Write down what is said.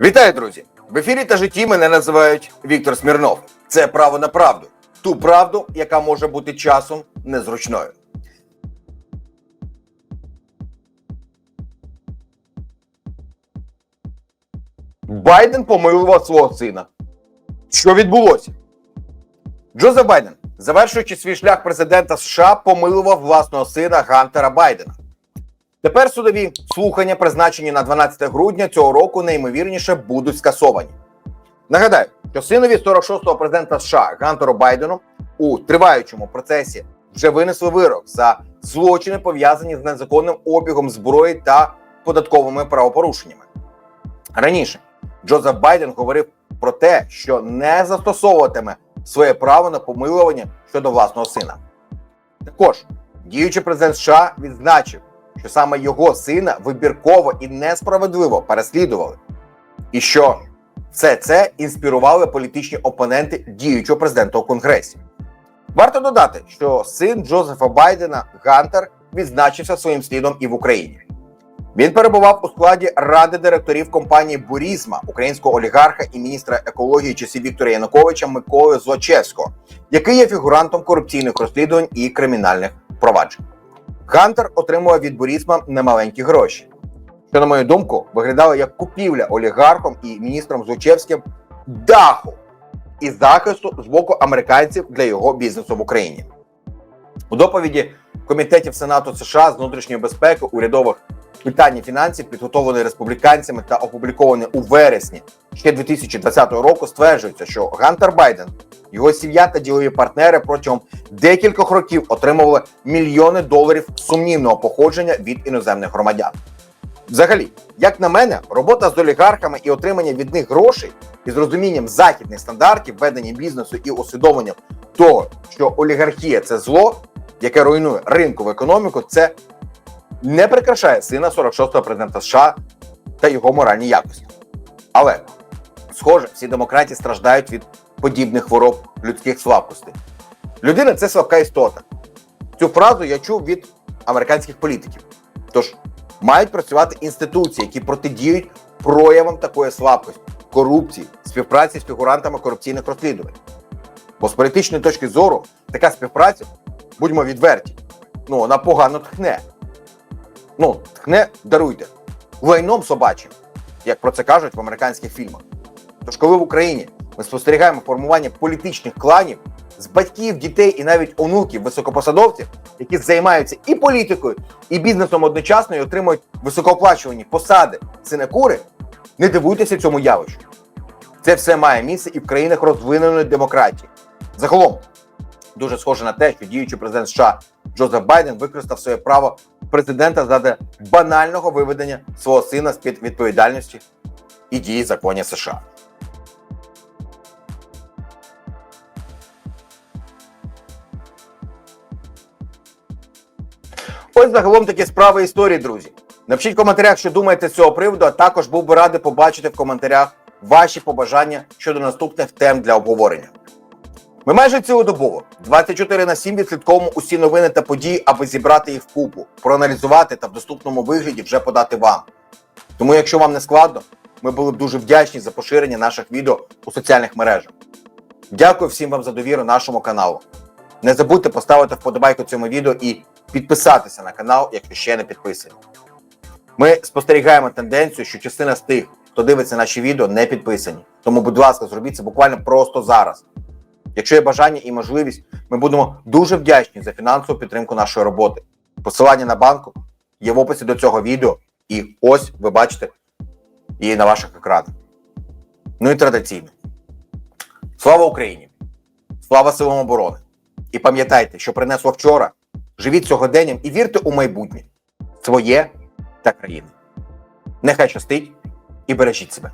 Вітаю, друзі! В ефірі та житті мене називають Віктор Смірнов. Це право на правду. Ту правду, яка може бути часом незручною. Байден помилував свого сина. Що відбулося? Джозеф Байден, завершуючи свій шлях президента США, помилував власного сина Гантера Байдена. Тепер судові слухання, призначені на 12 грудня цього року, найімовірніше будуть скасовані. Нагадаю, що синові 46-го президента США Гантеру Байдену у триваючому процесі вже винесли вирок за злочини, пов'язані з незаконним обігом зброї та податковими правопорушеннями. Раніше Джозеф Байден говорив про те, що не застосовуватиме своє право на помилування щодо власного сина. Також діючий президент США відзначив, що саме його сина вибірково і несправедливо переслідували, і що все це інспірували політичні опоненти діючого президента у Конгресі. Варто додати, що син Джозефа Байдена Гантер відзначився своїм слідом і в Україні. Він перебував у складі ради директорів компанії Бурізма, українського олігарха і міністра екології часів Віктора Януковича Миколи Злочевського, який є фігурантом корупційних розслідувань і кримінальних проваджень. Гантер отримував від Бурісма немаленькі гроші, що, на мою думку, виглядало як купівля олігархом і міністром Зучевським даху і захисту з боку американців для його бізнесу в Україні. У доповіді комітетів Сенату США з внутрішньої безпеки урядових питань і фінансів, підготовлений республіканцями та опублікований у вересні ще 2020 року, стверджується, що Гантер Байден, його сім'я та ділові партнери протягом декількох років отримували мільйони доларів сумнівного походження від іноземних громадян. Взагалі, як на мене, робота з олігархами і отримання від них грошей із розумінням західних стандартів ведення бізнесу і усвідомленням того, що олігархія це зло, яке руйнує ринкову економіку, це не прикрашає сина 46-го президента США та його моральні якості. Але, схоже, всі демократи страждають від подібних хвороб людських слабкостей. Людина це слабка істота. Цю фразу я чув від американських політиків. Тож мають працювати інституції, які протидіють проявам такої слабкості, корупції, співпраці з фігурантами корупційних розслідувань. Бо з політичної точки зору така співпраця, будьмо відверті, ну вона погано тхне. Ну, тхне, даруйте, лайном собачим, як про це кажуть в американських фільмах. Тож, коли в Україні ми спостерігаємо формування політичних кланів з батьків, дітей і навіть онуків високопосадовців, які займаються і політикою, і бізнесом одночасно і отримують високооплачувані посади синекури, не дивуйтеся цьому явищу. Це все має місце і в країнах розвиненої демократії. Загалом, дуже схоже на те, що діючий президент США Джозеф Байден використав своє право президента заради банального виведення свого сина з під відповідальності і дії законів США. Ось загалом такі справи історії, друзі. Напишіть в коментарях, що думаєте з цього приводу, а також був би радий побачити в коментарях ваші побажання щодо наступних тем для обговорення. Ми майже цілодобово 24 на 7 відслідковуємо усі новини та події, аби зібрати їх в купу, проаналізувати та в доступному вигляді вже подати вам. Тому, якщо вам не складно, ми були б дуже вдячні за поширення наших відео у соціальних мережах. Дякую всім вам за довіру нашому каналу. Не забудьте поставити вподобайку цьому відео і підписатися на канал, якщо ще не підписані. Ми спостерігаємо тенденцію, що частина з тих, хто дивиться наші відео, не підписані. Тому, будь ласка, зробіть це буквально просто зараз. Якщо є бажання і можливість, ми будемо дуже вдячні за фінансову підтримку нашої роботи. Посилання на банку є в описі до цього відео, і ось ви бачите її на ваших екранах. Ну і традиційно. Слава Україні! Слава силам оборони! І пам'ятайте, що принесло вчора. Живіть сьогоденням і вірте у майбутнє своє та країни. Нехай щастить і бережіть себе.